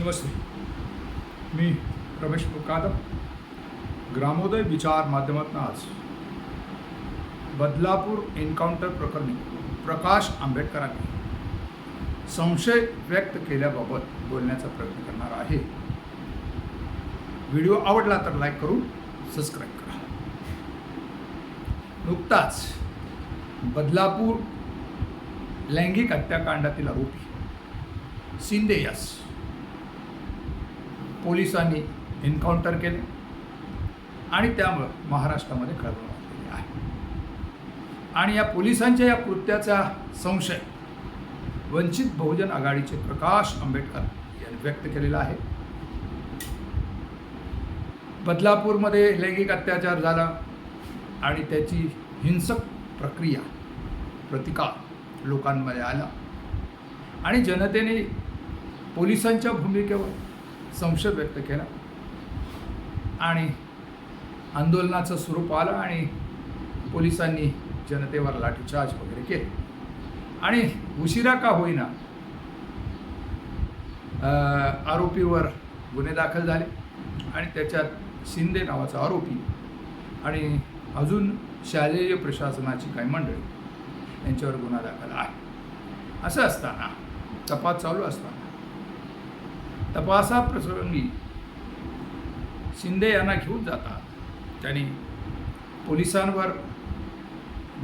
नमस्ते. मी रमेश मुकादम ग्रामोदय विचार माध्यमातून आज बदलापूर एन्काउंटर प्रकरणी प्रकाश आंबेडकरांनी संशय व्यक्त केल्याबाबत बोलण्याचा प्रयत्न करणार आहे. व्हिडिओ आवडला तर लाईक करून सबस्क्राईब करा. नुकताच बदलापूर लैंगिक हत्याकांडातील आरोपी शिंदे यास पोलिसांनी एन्काउंटर केले आणि त्यामुळं महाराष्ट्रामध्ये खळबळ वाढलेली आहे. आणि या पोलिसांच्या या कृत्याचा संशय वंचित बहुजन आघाडीचे प्रकाश आंबेडकर यांनी व्यक्त केलेला आहे. बदलापूरमध्ये लैंगिक अत्याचार झाला आणि त्याची हिंसक प्रक्रिया प्रतिकार लोकांमध्ये आला. आणि जनतेने पोलिसांच्या भूमिकेवर संशय व्यक्त केला. आणि आंदोलनाचं स्वरूप आलं आणि पोलिसांनी जनतेवर लाठीचार्ज वगैरे केले. आणि उशिरा का होईना आरोपीवर गुन्हे दाखल झाले आणि त्याच्यात शिंदे नावाचा आरोपी आणि अजून शालेय प्रशासनाची काही मंडळी यांच्यावर गुन्हा दाखल आहे. असं असताना तपास चालू असताना तपासाप्रसंगी शिंदे यांना घेऊन जातात. त्यांनी पोलिसांवर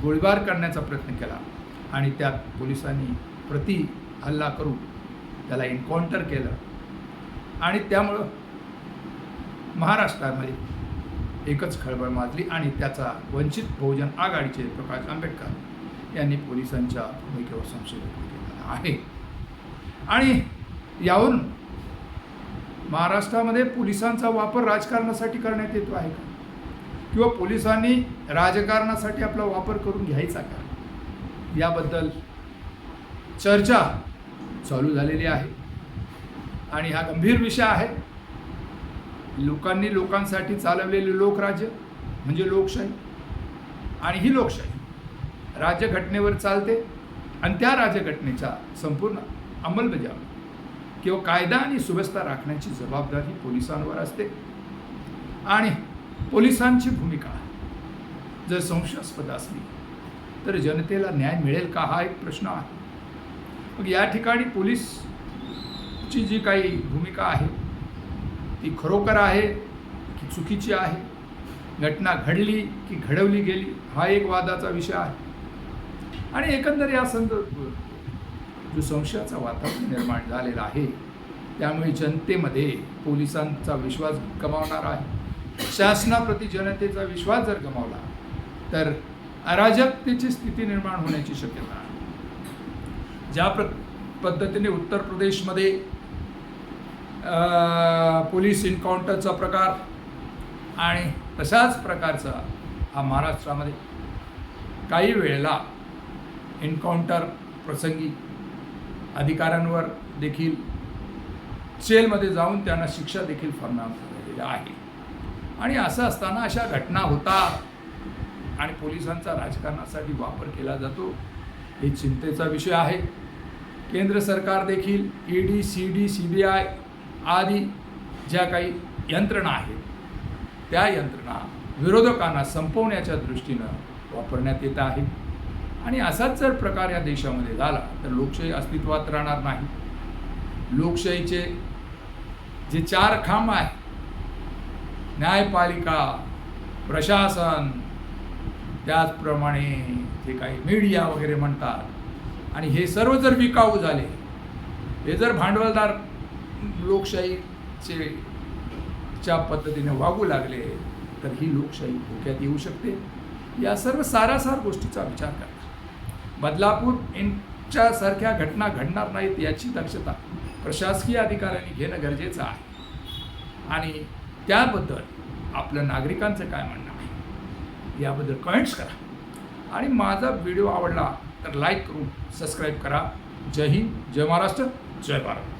गोळीबार करण्याचा प्रयत्न केला आणि त्यात पोलिसांनी प्रति हल्ला करून त्याला एन्काउंटर केलं. आणि त्यामुळं महाराष्ट्रामध्ये एकच खळबळ माजली आणि त्याचा वंचित बहुजन आघाडीचे प्रकाश आंबेडकर यांनी पोलिसांच्या भूमिकेवर संशय व्यक्त केलेला आहे. आणि यावरून महाराष्ट्रामध्ये पोलिसांचा वापर राजकारणासाठी करण्यात येतो आहे का? किंवा पोलिसांनी राजकारणासाठी आपला वापर करून घ्यायचा का? याबद्दल चर्चा चालू झालेली आहे. आणि हा गंभीर विषय आहे. लोकांनी लोकांसाठी चालवलेले लोकराज्य म्हणजे लोकशाही. आणि ही लोकशाही राज्यघटनेवर चालते आणि त्या राज्यघटनेच्या संपूर्ण अंमलबजावणी किंवा कायदा आणि सुव्यवस्था राखण्याची जबाबदारी पोलिसांवर असते. आणि पोलिसांची भूमिका जर संशयास्पद असली तर जनतेला न्याय मिळेल का हा एक प्रश्न आहे. मग या ठिकाणी पोलीसची जी काही भूमिका आहे ती खरोखर आहे की चुकीची आहे? घटना घडली की घडवली गेली हा एक वादाचा विषय आहे. आणि एकंदर या संदर्भ जो संशयाचा वातावरण निर्माण झालेला आहे. त्यामुळे जनतेमध्ये पोलिसांचा विश्वास गमावणार आहे. शासनाप्रती जनतेचा विश्वास जर गमावला तर अराजकतेची स्थिती निर्माण होण्याची शक्यता आहे. ज्या प्र पद्धतीने उत्तर प्रदेशमध्ये पोलीस इन्काउंटरचा प्रकार आणि तशाच प्रकारचा हा महाराष्ट्रामध्ये काही वेळेला एन्काउंटर प्रसंगी अधिकाऱ्यांवर देखील जेलमध्ये जाऊन त्यांना शिक्षा देखील फरणार झालेल्या आहे. आणि असं असताना अशा घटना होतात आणि पोलिसांचा राजकारणासाठी वापर केला जातो हे चिंतेचा विषय आहे. केंद्र सरकार देखील E D C D C B I आदी ज्या काही यंत्रणा आहेत त्या यंत्रणा विरोधकांना संपवण्याच्या दृष्टीनं वापरण्यात येत आहे आणि असाच जर प्रकार या देशामध्ये झाला तर लोकशाही अस्तित्वात राहणार नाही. लोकशाहीचे जे चार खांब आहे न्यायपालिका प्रशासन त्याचप्रमाणे जे काही मीडिया वगैरे म्हणतात आणि हे सर्व जर विकाऊ झाले हे जर भांडवलदार लोकशाहीचे च्या पद्धतीने वागू लागले तर ही लोकशाही धोक्यात येऊ शकते. या सर्व सारासार गोष्टीचा विचार करा. बदलापूर यांच्या सारख्या घटना घडणार नाहीत याची दक्षता प्रशासकीय अधिकाऱ्यांनी घेणं गरजेचं आहे. आणि त्याबद्दल आपलं नागरिकांचं काय म्हणणं आहे याबद्दल कमेंट्स करा. आणि माझा व्हिडिओ आवडला तर लाईक करून सबस्क्राईब करा. जय हिंद जय महाराष्ट्र जय भारत.